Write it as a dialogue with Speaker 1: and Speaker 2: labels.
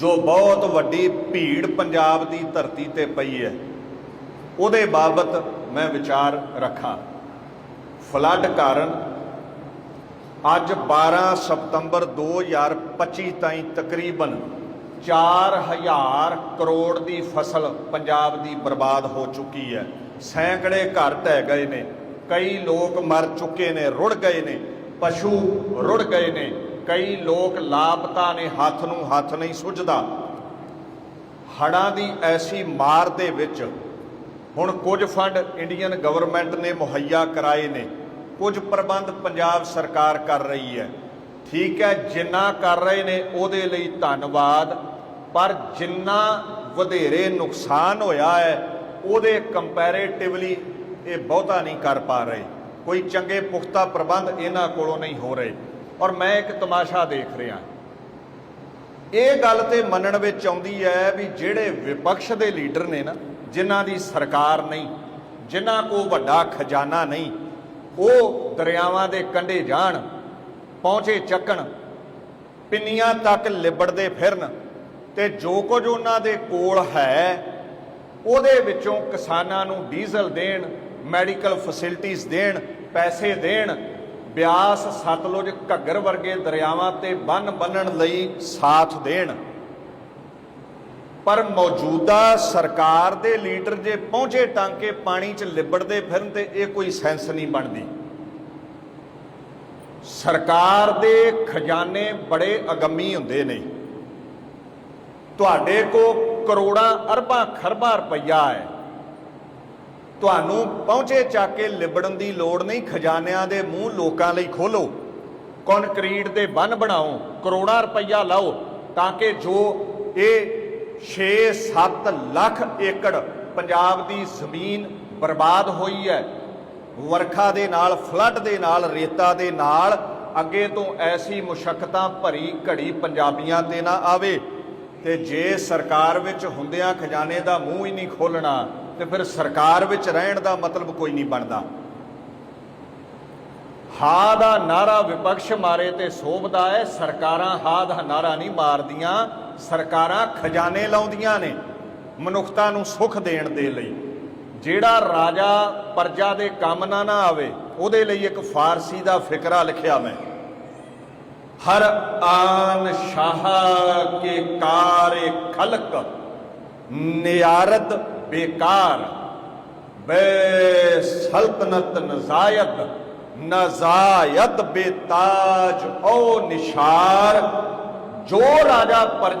Speaker 1: ਜੋ ਬਹੁਤ ਵੱਡੀ ਭੀੜ ਪੰਜਾਬ ਦੀ ਧਰਤੀ ਤੇ ਪਈ ਹੈ, ਉਹਦੇ ਬਾਬਤ ਮੈਂ ਵਿਚਾਰ ਰੱਖਾਂ। ਫਲੱਡ ਕਾਰਨ ਅੱਜ 12 ਸਤੰਬਰ 2025 ਤਾਈਂ ਤਕਰੀਬਨ 4000 ਕਰੋੜ ਦੀ ਫਸਲ ਪੰਜਾਬ ਦੀ ਬਰਬਾਦ ਹੋ ਚੁੱਕੀ ਹੈ। ਸੈਂਕੜੇ ਘਰ ਢਹਿ ਗਏ ਨੇ, ਕਈ ਲੋਕ ਮਰ ਚੁੱਕੇ ਨੇ, ਰੁੜ ਗਏ ਨੇ, ਪਸ਼ੂ ਰੁੜ ਗਏ ਨੇ। ਕਈ ਲੋਕ ਲਾਪਤਾ ਨੇ, ਹੱਥ ਨੂੰ ਹੱਥ ਨਹੀਂ ਸੁੱਝਦਾ। ਹੜਾਂ ਦੀ ਐਸੀ ਮਾਰ ਦੇ ਵਿੱਚ ਹੁਣ ਕੁਝ ਫੰਡ ਇੰਡੀਅਨ ਗਵਰਨਮੈਂਟ ਨੇ ਮੁਹੱਈਆ ਕਰਾਏ ਨੇ। ਕੁਝ ਪ੍ਰਬੰਧ ਪੰਜਾਬ ਸਰਕਾਰ ਕਰ ਰਹੀ ਹੈ। ਠੀਕ ਹੈ, ਜਿੰਨਾ ਕਰ ਰਹੇ ਨੇ ਉਹਦੇ ਲਈ ਧੰਨਵਾਦ, ਪਰ ਜਿੰਨਾ ਵਧੇਰੇ ਨੁਕਸਾਨ ਹੋਇਆ ਹੈ, ਉਹਦੇ ਕੰਪੈਰੀਟਿਵਲੀ ਇਹ ਬਹੁਤਾ ਨਹੀਂ ਕਰ ਪਾ ਰਹੇ। ਕੋਈ ਚੰਗੇ ਪੁਖਤਾ ਪ੍ਰਬੰਧ ਇਹਨਾਂ ਕੋਲੋਂ ਨਹੀਂ ਹੋ ਰਹੇ। ਔਰ ਮੈਂ ਇੱਕ ਤਮਾਸ਼ਾ ਦੇਖ ਰਿਹਾ। ਇਹ ਗੱਲ ਤੇ ਮੰਨਣ ਵਿੱਚ ਆਉਂਦੀ ਹੈ ਵੀ ਜਿਹੜੇ ਵਿਪਕਸ਼ ਦੇ ਲੀਡਰ ਨੇ ਨਾ, ਜਿਨ੍ਹਾਂ ਦੀ ਸਰਕਾਰ ਨਹੀਂ, ਜਿਨ੍ਹਾਂ ਕੋ ਵੱਡਾ ਖਜ਼ਾਨਾ ਨਹੀਂ, ਉਹ ਦਰਿਆਵਾਂ ਦੇ ਕੰਢੇ ਜਾਣ ਪਹੁੰਚੇ ਚੱਕਣ, ਪਿੰਨੀਆਂ ਤੱਕ ਲਿਬੜਦੇ ਫਿਰਨ ਤੇ ਜੋ ਕੁਝ ਉਹਨਾਂ ਦੇ ਕੋਲ ਹੈ, ਉਹਦੇ ਵਿੱਚੋਂ ਕਿਸਾਨਾਂ ਨੂੰ ਡੀਜ਼ਲ ਦੇਣ, ਮੈਡੀਕਲ ਫੈਸਿਲਿਟੀਆਂ ਦੇਣ, ਪੈਸੇ ਦੇਣ ਬਿਆਸ ਸਤਲੁਜ ਘੱਗਰ ਵਰਗੇ ਦਰਿਆਵਾਂ ਤੇ ਬੰਨ ਬੰਨਣ ਲਈ ਸਾਥ ਦੇਣ। ਪਰ ਮੌਜੂਦਾ ਸਰਕਾਰ ਦੇ ਲੀਡਰ ਜੇ ਪਹੁੰਚੇ ਟਾਂਕੇ ਪਾਣੀ 'ਚ ਲਿਬੜਦੇ ਫਿਰਨ ਤੇ ਇਹ ਕੋਈ ਸੈਂਸ ਨਹੀਂ ਬਣਦੀ। ਸਰਕਾਰ ਦੇ ਖਜ਼ਾਨੇ ਬੜੇ ਅਗੰਮੀ ਹੁੰਦੇ ਨੇ। ਤੁਹਾਡੇ ਕੋ ਕਰੋੜਾਂ ਅਰਬਾਂ ਖਰਬਾਂ ਰੁਪਈਆ ਹੈ। ਤੁਹਾਨੂੰ ਪਹੁੰਚੇ ਚੱਕ ਕੇ ਲਿਬੜਨ ਦੀ ਲੋੜ ਨਹੀਂ, ਖਜ਼ਾਨਿਆਂ ਦੇ ਮੂੰਹ ਲੋਕਾਂ ਲਈ ਖੋਲੋ। ਕੰਕਰੀਟ ਦੇ ਬੰਨ ਬਣਾਓ, ਕਰੋੜਾਂ ਰੁਪਈਆ ਲਾਓ, ਤਾਂ ਕਿ ਜੋ ਇਹ 6-7 ਲੱਖ ਏਕੜ ਪੰਜਾਬ ਦੀ ਜ਼ਮੀਨ ਬਰਬਾਦ ਹੋਈ ਹੈ, ਵਰਖਾ ਦੇ ਨਾਲ, ਫਲੱਡ ਦੇ ਨਾਲ, ਰੇਤਾ ਦੇ ਨਾਲ, ਅੱਗੇ ਤੋਂ ਐਸੀ ਮੁਸ਼ਕਲਾਂ ਭਰੀ ਘੜੀ ਪੰਜਾਬੀਆਂ ਤੇ ਨਾ ਆਵੇ। ਤੇ ਜੇ ਸਰਕਾਰ ਵਿੱਚ ਹੁੰਦਿਆਂ ਖਜ਼ਾਨੇ ਦਾ ਮੂੰਹ ਹੀ ਨਹੀਂ ਖੋਲਣਾ ਤੇ ਫਿਰ ਸਰਕਾਰ ਵਿੱਚ ਰਹਿਣ ਦਾ ਮਤਲਬ ਕੋਈ ਨਹੀਂ ਬਣਦਾ। ਹਾ ਦਾ ਨਾਰਾ ਵਿਪਕਸ਼ ਮਾਰੇ ਤੇ ਸੋਭਦਾ ਹੈ ਸਰਕਾਰਾਂ ਹਾ ਦਾ ਨਾਰਾ ਨਹੀਂ ਮਾਰਦੀਆਂ, ਸਰਕਾਰਾਂ ਖਜ਼ਾਨੇ ਲਾਉਂਦੀਆਂ ਨੇ ਮਨੁੱਖਤਾ ਨੂੰ ਸੁੱਖ ਦੇਣ ਦੇ ਲਈ। ਜਿਹੜਾ ਰਾਜਾ ਪਰਜਾ ਦੇ ਕੰਮ ਨਾ ਨਾ ਆਵੇ, ਉਹਦੇ ਲਈ ਇੱਕ ਫਾਰਸੀ ਦਾ ਫਿਕਰਾ ਲਿਖਿਆ ਮੈਂ। ਹਰ ਆਨ ਸ਼ਾਹ ਕੇ ਕਾਰੇ ਖਲਕ, ਨਿਆਰਦ ਬੇਕਾਰ ਬੇ ਸਲਤਨਤ ਨਜ਼ਾਇਦ ਨਜ਼ਾਇਦ ਬੇਤਾਜ ਓ ਨਿਸ਼ਾਰ ਜੋ ਰਾਜਾ ਪਰ